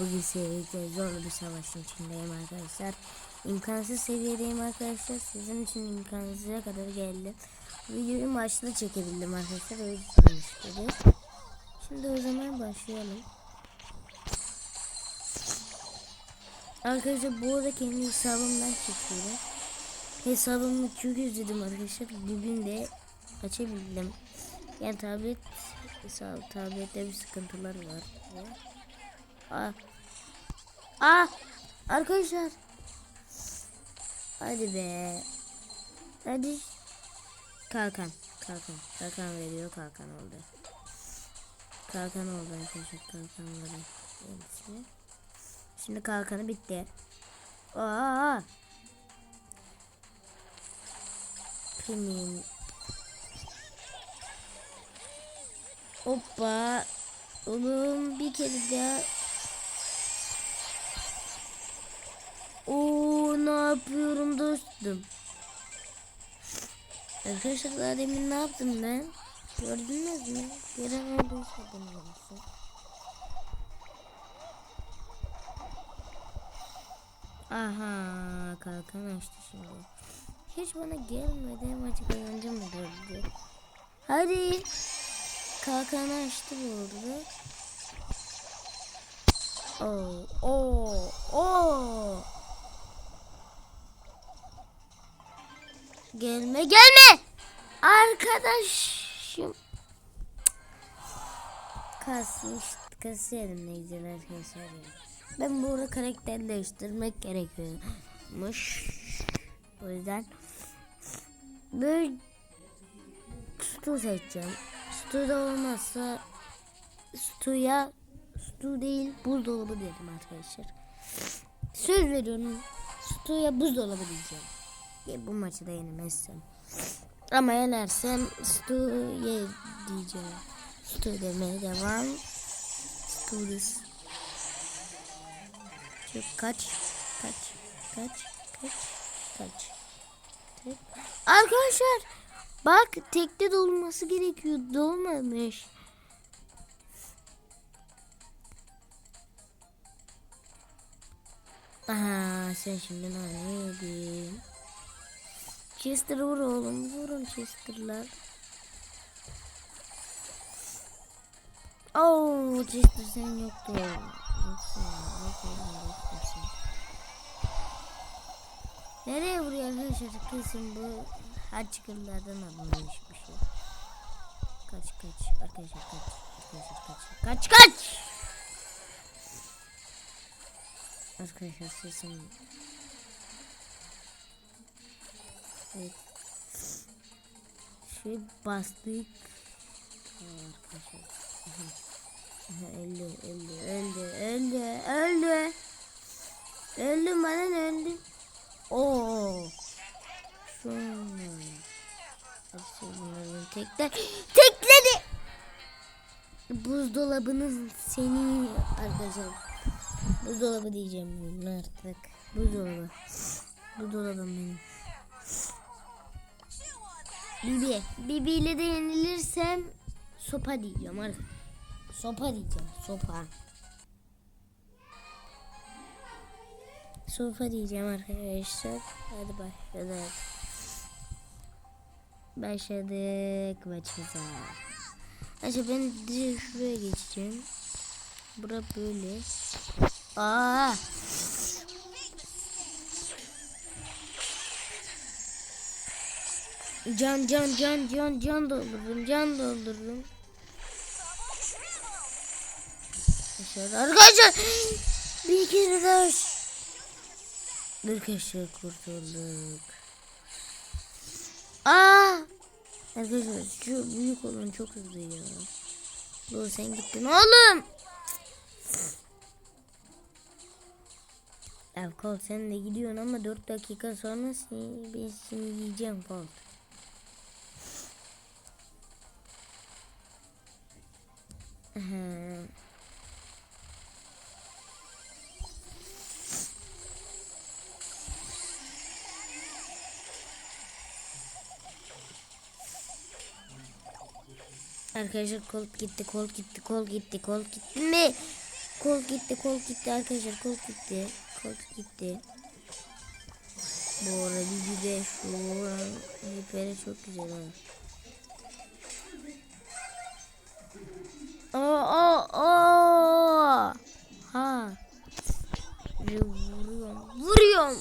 bugün seviyede zorlu bir savaşın içindeyim arkadaşlar. İmkansız seviyedeyim arkadaşlar. Sizin için imkansıza kadar geldim. Videoyu maçta çekebildim arkadaşlar. Öyle istedim. Şimdi o zaman başlayalım. Arkadaşlar bu arada kendi hesabımdan çekiyorum. Hesabımı çok özledim arkadaşlar. Bugün açabildim. Yani tablet hesap tablette bir sıkıntılar var. Aa. Aa. Arkadaşlar. Hadi be. Hadi. Kalkan. Kalkan. Kalkan veriyor. Kalkan oldu. Kalkan oldu arkadaşlar. Kalkanları. Kendisi. Şimdi kalkanı bitti. Aa. Premium. Hoppa. Oğlum bir kere daha. Oo ne yapıyorum dostum? Arkadaşlar daha demin ne yaptım ben? Gördünüz mü? Gören olduysa bana olsun. Aha kalkan açtı şimdi. Hiç bana gelmedi maçı kazanacağım mı gördü? Hadi. Kalkanı açtı bu arada. Oo, oo, Gelme, gelme. Arkadaşım. Kasmış, kasıyorum ne güzel arkadaşlar. Ben bu arada karakter değiştirmek gerekiyormuş. O yüzden böyle Stu seçeceğim. Stu da olmazsa Stu'ya Stu değil buzdolabı dedim arkadaşlar. Söz veriyorum Stu'ya buzdolabı diyeceğim. Ya bu maçı da yenemezsem. Ama yenersem Stu'ya diyeceğim. Stu demeye devam. Stu'dus. Çok kaç kaç kaç kaç kaç. Tek. Arkadaşlar bak tekte dolması gerekiyor. Dolmamış. Aha sen şimdi ne yedin? Chester vur oğlum. Vurun Chester'lar. Oo Chester sen yoktu. Nereye vuruyor arkadaşlar? Kesin bu haçkırlardan alınmış bir şey. Kaç kaç arkadaşlar kaç. Arkadaşlar kaç. Kaç kaç. Arkadaşlar sesim. Evet. Şey bastık. Arkadaşlar. Öldü öldü öldü öldü öldü. Öldüm ne öldüm. Oo. Hepsi bunların tekler. Tekledi. Buzdolabının seni arkadaşlar. Buzdolabı diyeceğim ben artık. Buzdolabı. Buzdolabım benim. Bibi. Bibi ile de yenilirsem sopa diyeceğim arkadaşlar. Sopa diyeceğim. Sopa. Sopa diyeceğim arkadaşlar. Hadi başladık. Başladık maçımıza. Arkadaşlar ben direkt şuraya geçeceğim. Bura böyle. Aa. Can can can can can doldururum can doldururum. Arkadaşlar bir kere daha Arkadaşlar kurtulduk. Aa! Arkadaşlar şu büyük olan çok hızlı ya. Dur sen gittin oğlum. Ya kol sen de gidiyorsun ama 4 dakika sonra seni, ben seni yiyeceğim kol. Arkadaşlar kol gitti, kol gitti, kol gitti, kol gitti mi? Kol gitti, kol gitti arkadaşlar. Kol gitti. Kol gitti. Bu arada bir de şu an hiperi çok güzel ha. Aa, aa. Ha. Vuruyorum. Vuruyorum.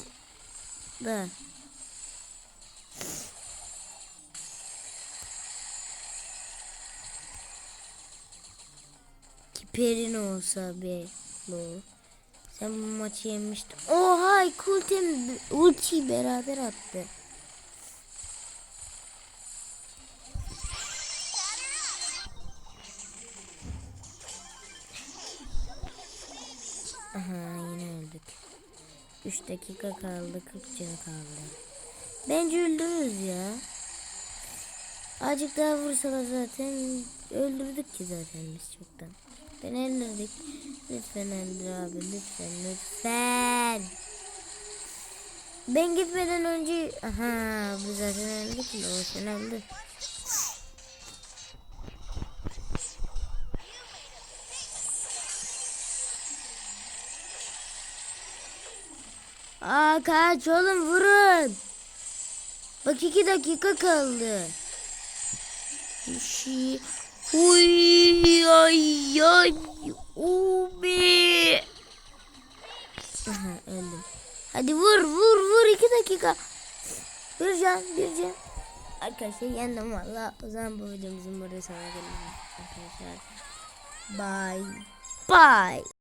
Da. Kiperin olsa be lo. Sen bu maçı yemiştin. Oha ultim ulti beraber attı. Aha yine öldük. 3 dakika kaldı 40 can kaldı. Bence öldürürüz ya. Azıcık daha vursalar zaten öldürdük ki zaten biz çoktan. Ben öldürdük. Lütfen öldür abi lütfen lütfen. Ben gitmeden önce aha bu zaten öldük ki o sen öldü. Aa kaç oğlum vurun. Bak iki dakika kaldı. Şey. Uy ay ay. Ubi. Öldüm. Hadi vur vur vur iki dakika. Bir can bir can. Arkadaşlar yendim valla. O zaman bu videomuzun burada sonuna gelelim. Arkadaşlar. Bye. Bye.